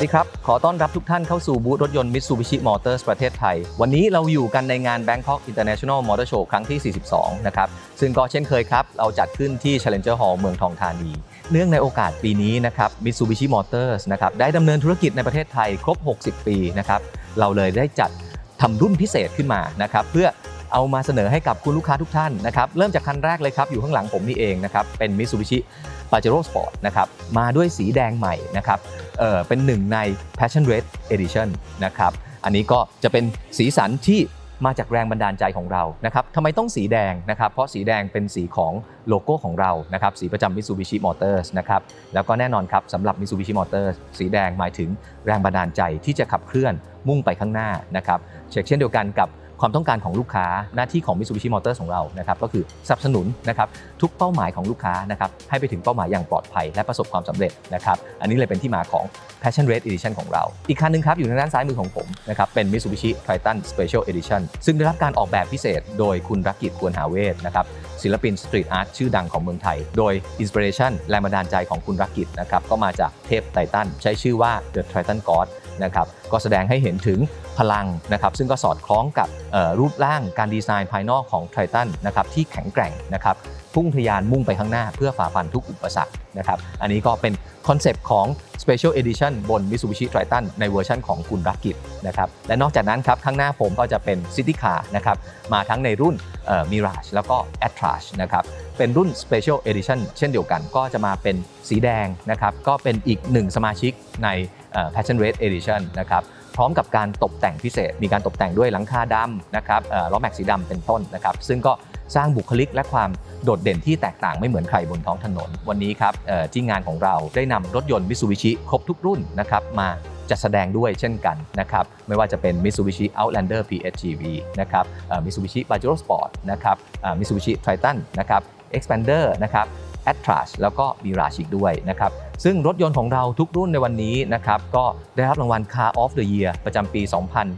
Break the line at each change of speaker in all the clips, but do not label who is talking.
สวัสดีครับ ขอต้อนรับทุกท่านเข้าสู่บูธรถยนต์ Mitsubishi Motors ประเทศไทย วันนี้เราอยู่กันในงาน Bangkok International Motor Show ครั้งที่ 42 นะครับ ซึ่งก็เช่นเคยครับ เราจัดขึ้นที่ Challenger Hall เมืองทองธานี เนื่องในโอกาสปีนี้นะครับ Mitsubishi Motors นะครับได้ดำเนินธุรกิจในประเทศไทยครบ 60 ปีนะครับ เราเลยได้จัดทำรุ่นพิเศษขึ้นมานะครับเพื่อ เอามาเสนอให้กับคุณลูกค้าทุกท่านนะครับเริ่มจากคันแรกเลยครับ อยู่ข้างหลังผมนี่เองนะครับเป็น Mitsubishi Pajero Sport นะครับมาด้วยสีแดงใหม่นะครับเอ่อเป็นหนึ่งใน Passion Red Edition นะครับอันนี้ก็จะเป็นสีสันที่มาจากแรงบันดาลใจของเรานะครับทำไมต้องสีแดงนะครับ เพราะสีแดงเป็นสีของโลโก้ของเรา นะครับ สีประจำ Mitsubishi Motors นะครับ แล้วก็แน่นอนครับสำหรับ Mitsubishi Motors สีแดงหมายถึงแรงบันดาลใจที่จะขับเคลื่อนมุ่งไปข้างหน้านะครับ เช่นเช่นเดียวกันกับ ความต้องการของลูกค้าหน้าที่ของ Mitsubishi Motors ของเรานะครับก็คือสนับสนุนนะครับทุกเป้าหมายของลูกค้านะครับให้ไปถึงเป้าหมายอย่างปลอดภัยและประสบความสำเร็จนะครับอันนี้เลยเป็นที่มาของ Passion Red Edition ของเรา อีกคันหนึงครับอยู่ทางด้านซ้ายมือของผมนะครับเป็น Mitsubishi Triton Special Edition ซึ่งได้รับการออกแบบพิเศษ โดยคุณรักกิจควรหาเวทนะครับศิลปินสตรีทอาร์ตชื่อดังของเมืองไทย โดยอินสปิเรชันแรงบันดาลใจของคุณรักกิจนะครับก็มาจากเทพไททันใช้ชื่อว่า The Triton God นะครับก็แสดงให้เห็นถึงพลังนะครับซึ่งก็สอดคล้องกับรูปร่างการดีไซน์ภายนอกของไททันนะครับที่แข็งแกร่งนะครับ พุ่งทะยานมุ่งไปข้างหน้าเพื่อฝ่าฟันทุกอุปสรรคนะครับ อันนี้ก็เป็นคอนเซปต์ของ Special Edition บน Mitsubishi Triton ในเวอร์ชันของคุณรักกิจนะครับ และนอกจากนั้นครับ ข้างหน้าผมก็จะเป็น City Car นะครับ มาทั้งในรุ่น Mirage แล้วก็ a t r a s นะครับ เป็นรุ่น Special Edition เช่นเดียวกัน ก็จะมาเป็นสีแดงนะครับ ก็เป็นอีกหนึ่งสมาชิกใน Passion Red Edition นะครับพร้อมกับการตกแต่งพิเศษ มีการตกแต่งด้วยหลังคาดำนะครับล้อแม็กซ์สีดำเป็นต้นนะครับ ซึ่งก็ สร้างบุคลิกและความโดดเด่นที่แตกต่างไม่เหมือนใครบนท้องถนน วันนี้ครับที่งานของเราได้นำรถยนต์มิสูบิชิครบทุกรุ่นนะครับมาจัดแสดงด้วยเช่นกันนะครับไม่ว่าจะเป็น Mitsubishi Outlander PHEV นะครับเอ่อ Mitsubishi Pajero Sport นะครับเอ่อ Mitsubishi Triton นะครับ Expander นะครับ a t r a s แล้วก็ Mirage อีกด้วยนะครับซึ่งรถยนต์ของเราทุกรุ่นในวันนี้นะครับก็ได้รับรางวัล Car of the Year ประจำปี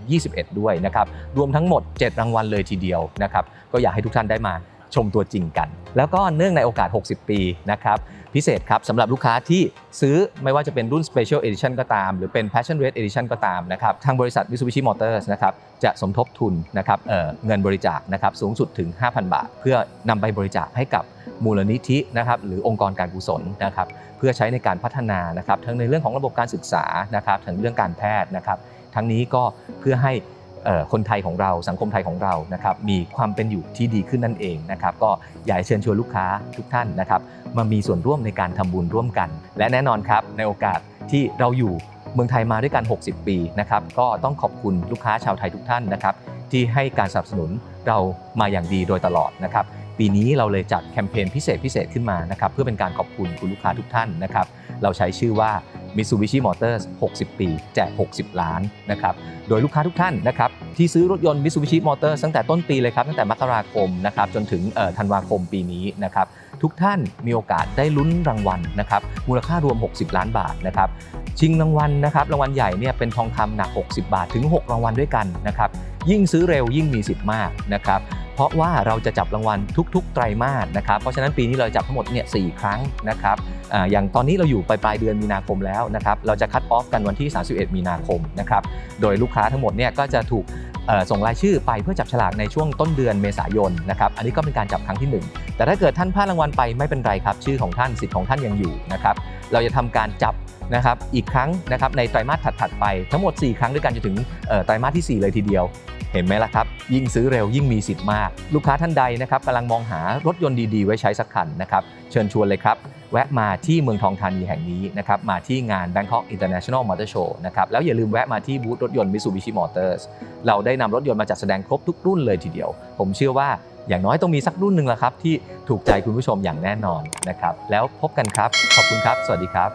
2021 ด้วยนะครับรวมทั้งหมด 7 รางวัลเลยทีเดียวนะครับก็อยากให้ทุกท่านได้มา ชมตัวจริงกัน แล้วก็เนื่องในโอกาส 60 ปีนะครับพิเศษครับสำหรับลูกค้าที่ซื้อไม่ว่าจะเป็นรุ่น Special Edition ก็ตาม หรือเป็น Passion Red Edition ก็ตามนะครับทางบริษัท Mitsubishi Motors นะครับจะสมทบทุนนะครับเเงินบริจาคนะครับสูงสุดถึง 5,000 บาท เพื่อนำไปบริจาคให้กับมูลนิธินะครับหรือองค์กรการกุศลนะครับเพื่อใช้ในการพัฒนานะครับทั้งในเรื่องของระบบการศึกษานะครับทั้งเรื่องการแพทย์นะครับทั้งนี้ก็เพื่อให้ คนไทยของเราสังคมไทยของเรานะครับมีความเป็นอยู่ที่ดีขึ้นนั่นเองนะครับก็อยากเชิญชวนลูกค้าทุกท่านนะครับมามีส่วนร่วมในการทำบุญร่วมกัน และแน่นอนครับในโอกาสที่เราอยู่เมืองไทยมาด้วยกัน 60 ปีนะครับก็ต้องขอบคุณลูกค้าชาวไทยทุกท่านนะครับที่ให้การสนับสนุนเรามาอย่างดีโดยตลอดนะครับปีนี้เราเลยจัดแคมเปญพิเศษพิเศษขึ้นมานะครับเพื่อเป็นการขอบคุณคุณลูกค้าทุกท่านนะครับเราใช้ชื่อว่า Mitsubishi Motors 60 ปี แจก 60 ล้านนะครับ โดยลูกค้าทุกท่านนะครับที่ซื้อรถยนต์ Mitsubishi Motors ตั้งแต่ต้นปีเลยครับ ตั้งแต่มกราคมนะครับจนถึงธันวาคมปีนี้นะครับทุกท่านมีโอกาสได้ลุ้นรางวัลนะครับมูลค่ารวม 60 ล้านบาทนะครับชิงรางวัลนะครับรางวัลใหญ่เนี่ยเป็นทองคำหนัก 60 บาทถึง 6 รางวัลด้วยกันนะครับยิ่งซื้อเร็วยิ่งมีสิทธิ์มากนะครับ เพราะว่าเราจะจับรางวัลทุก ๆ ไตรมาสนะครับ เพราะฉะนั้นปีนี้เราจับทั้งหมดเนี่ยสครั้งนะครับออย่างตอนนี้เราอยู่ปลายปลายเดือนมีนาคมแล้วนะครับ เราจะคัดออฟกันวันที่ 31 มีนาคมนะครับ โดยลูกค้าทั้งหมดเนี่ยก็จะถูกส่งรายชื่อไปเพื่อจับฉลากในช่วงต้นเดือนเมษายนนะครับ อันนี้ก็เป็นการจับครั้งที่ 1 แต่ถ้าเกิดท่านพลาดรางวัลไปไม่เป็นไรครับ ชื่อของท่านสิทธิ์ของท่านยังอยู่นะครับ เราจะทำการจับนะครับอีกครั้งนะครับในไตรมาสถัดๆไปทั้งหมด 4 ครั้งด้วยกันจนถึงไตรมาสที่ 4 เลยทีเดียว เห็นไหมล่ะครับ ยิ่งซื้อเร็วยิ่งมีสิทธิ์มาก ลูกค้าท่านใดนะครับกำลังมองหารถยนต์ดีๆ ไว้ใช้สักคันนะครับเชิญชวนเลยครับ แวะมาที่เมืองทองธานีแห่งนี้นะครับมาที่งาน Bangkok International Motor Show นะครับแล้วอย่าลืมแวะมาที่บูธรถยนต์ Mitsubishi Motors เราได้นำรถยนต์มาจัดแสดงครบทุกรุ่นเลยทีเดียว ผมเชื่อว่าอย่างน้อยต้องมีสักรุ่นหนึ่งละครับที่ถูกใจคุณผู้ชมอย่างแน่นอนนะครับแล้วพบกันครับ ขอบคุณครับ สวัสดีครับ